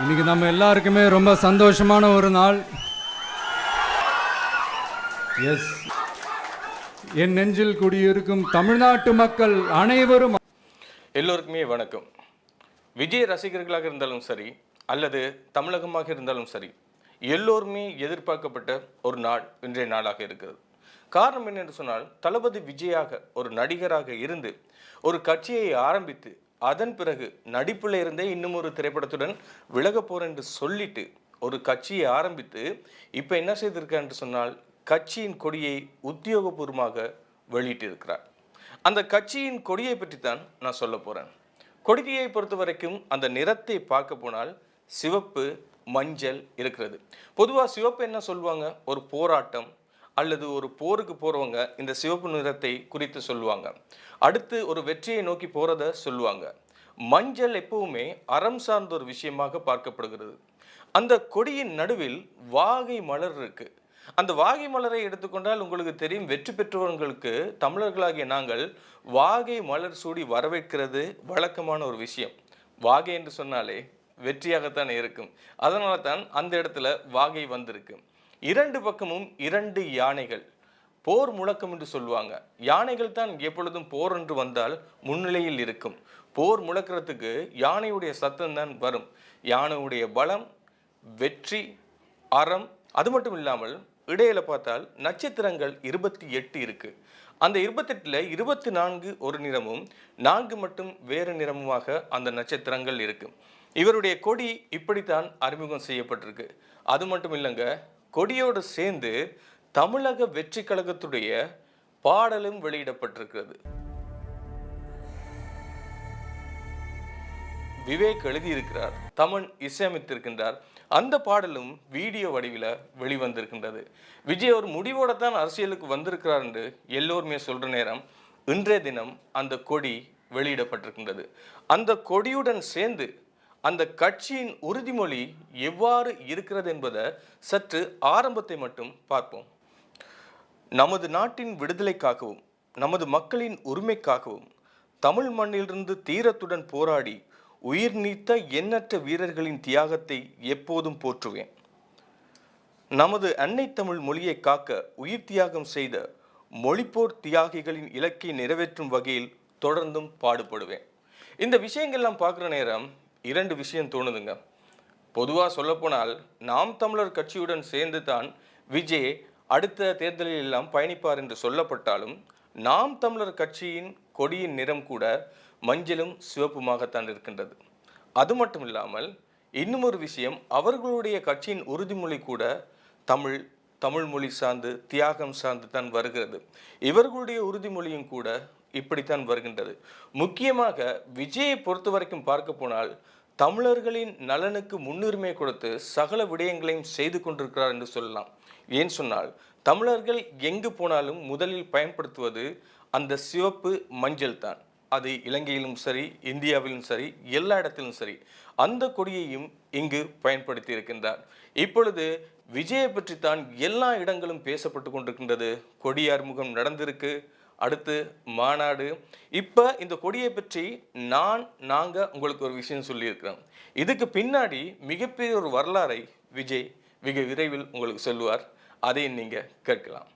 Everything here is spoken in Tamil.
இன்னைக்கு நம்ம எல்லாருக்குமே ரொம்ப சந்தோஷமான ஒரு நாள். எஸ் என் நெஞ்சில் குடியிருக்கும் தமிழ்நாட்டு மக்கள் அனைவரும் எல்லோருக்குமே வணக்கம். விஜய் ரசிகர்களாக இருந்தாலும் சரி அல்லது தமிழகமாக இருந்தாலும் சரி எல்லோருமே எதிர்பார்க்கப்பட்ட ஒரு நாள் இன்றைய நாளாக இருக்கிறது. காரணம் என்னென்று சொன்னால் தளபதி விஜயாக ஒரு நடிகராக இருந்து ஒரு கட்சியை ஆரம்பித்து அதன் பிறகு நடிப்பில் இருந்தே இன்னும் ஒரு திரைப்படத்துடன் விலக போறேன் என்று சொல்லிட்டு ஒரு கட்சியை ஆரம்பித்து இப்போ என்ன செய்திருக்கார் என்று சொன்னால் கட்சியின் கொடியை உத்தியோகபூர்வமாக வெளியிட்டிருக்கிறார். அந்த கட்சியின் கொடியை பற்றி தான் நான் சொல்ல போகிறேன் கொடியை பொறுத்த வரைக்கும் அந்த நிறத்தை பார்க்க போனால் சிவப்பு மஞ்சள் இருக்கிறது. பொதுவாக சிவப்பு என்ன சொல்லுவாங்க? ஒரு போராட்டம் அல்லது ஒரு போருக்கு போகிறவங்க இந்த சிவப்பு நிறத்தை குறித்து சொல்லுவாங்க. அடுத்து ஒரு வெற்றியை நோக்கி போகிறத சொல்லுவாங்க. மஞ்சள் எப்பவுமே அறம் சார்ந்த ஒரு விஷயமாக பார்க்கப்படுகிறது. அந்த கொடியின் நடுவில் வாகை மலர் இருக்கு. அந்த வாகை மலரை எடுத்துக்கொண்டால் உங்களுக்கு தெரியும் வெற்றி பெற்றவர்களுக்கு தமிழர்களாகிய நாங்கள் வாகை மலர் சூடி வரவேற்கிறது வழக்கமான ஒரு விஷயம். வாகை என்று சொன்னாலே வெற்றியாகத்தான் இருக்கும். அதனால தான் அந்த இடத்துல வாகை வந்திருக்கு. இரண்டு பக்கமும் இரண்டு யானைகள். போர் முழக்கம் என்று சொல்லுவாங்க. யானைகள் தான் எப்பொழுதும் போர் என்று வந்தால் முன்னிலையில் இருக்கும். போர் முழக்கிறதுக்கு யானையுடைய சத்தம் தான் வரும். யானையுடைய பலம் வெற்றி அறம் அது மட்டும் இல்லாமல் இடையில பார்த்தால் நட்சத்திரங்கள் இருபத்தி எட்டு இருக்கு. அந்த இருபத்தெட்டுல இருபத்தி நான்கு ஒரு நிறமும் நான்கு மட்டும் வேறு நிறமுமாக அந்த நட்சத்திரங்கள் இருக்கு. இவருடைய கொடி இப்படித்தான் அறிமுகம் செய்யப்பட்டிருக்கு. அது மட்டும் இல்லைங்க கொடியோடு சேர்ந்து தமிழக வெற்றி கழகத்துடைய பாடலும் வெளியிடப்பட்டிருக்கிறது. விவேக் எழுதியிருக்கிறார் தமன் இசையமைத்திருக்கின்றார். அந்த பாடலும் வீடியோ வடிவில் வெளிவந்திருக்கின்றது. விஜய் ஒரு முடிவோட தான் அரசியலுக்கு வந்திருக்கிறார் என்று எல்லோருமே சொல்ற நேரம் இன்றைய தினம் அந்த கொடி வெளியிடப்பட்டிருக்கின்றது. அந்த கொடியுடன் சேர்ந்து அந்த கட்சியின் உறுதிமொழி எவ்வாறு இருக்கிறது என்பதை சற்று ஆரம்பத்தை மட்டும் பார்ப்போம். நமது நாட்டின் விடுதலைக்காகவும் நமது மக்களின் உரிமைக்காகவும் தமிழ் மண்ணிலிருந்து தீரத்துடன் போராடி உயிர் நீத்த எண்ணற்ற வீரர்களின் தியாகத்தை எப்போதும் போற்றுவேன். நமது அன்னை தமிழ் மொழியை காக்க உயிர் தியாகம் செய்த மொழிப்போர் தியாகிகளின் இலக்கை நிறைவேற்றும் வகையில் தொடர்ந்தும் பாடுபடுவேன். இந்த விஷயங்கள்லாம் பார்க்குற நேரம் இரண்டு விஷயம் தோணுதுங்க. பொதுவாக சொல்லப்போனால் நாம் தமிழர் கட்சியுடன் சேர்ந்து தான் விஜய் அடுத்த தேர்தலில் எல்லாம் பயணிப்பார் என்று சொல்லப்பட்டாலும் நாம் தமிழர் கட்சியின் கொடியின் நிறம் கூட மஞ்சளும் சிவப்புமாகத்தான் இருக்கின்றது. அது மட்டும் இல்லாமல் இன்னும் ஒரு விஷயம் அவர்களுடைய கட்சியின் உறுதிமொழி கூட தமிழ் தமிழ் மொழி சார்ந்து தியாகம் சார்ந்து தான் வருகிறது. இவர்களுடைய உறுதிமொழியும் கூட இப்படித்தான் வருகின்றது. முக்கியமாக விஜயை பொறுத்த வரைக்கும் பார்க்க போனால் தமிழர்களின் நலனுக்கு முன்னுரிமை கொடுத்து சகல விடயங்களையும் செய்து கொண்டிருக்கிறார் என்று சொல்லலாம். ஏன் சொன்னால் தமிழர்கள் எங்கு போனாலும் முதலில் பயன்படுத்துவது அந்த சிவப்பு மஞ்சள் தான் அது இலங்கையிலும் சரி இந்தியாவிலும் சரி எல்லா இடத்திலும் சரி அந்த கொடியையும் இங்கு பயன்படுத்தி இருக்கின்றார். இப்பொழுது விஜயை பற்றித்தான் எல்லா இடங்களும் பேசப்பட்டு கொண்டிருக்கின்றது. கொடி அறிமுகம் நடந்திருக்கு. அடுத்து மாநாடு. இப்போ இந்த கொடியை பற்றி நான் நாங்கள் உங்களுக்கு ஒரு விஷயம் சொல்லியிருக்கிறோம். இதுக்கு பின்னாடி மிகப்பெரிய ஒரு வரலாறை விஜய் மிக விரைவில் உங்களுக்கு சொல்லுவார். அதையும் நீங்கள் கேட்கலாம்.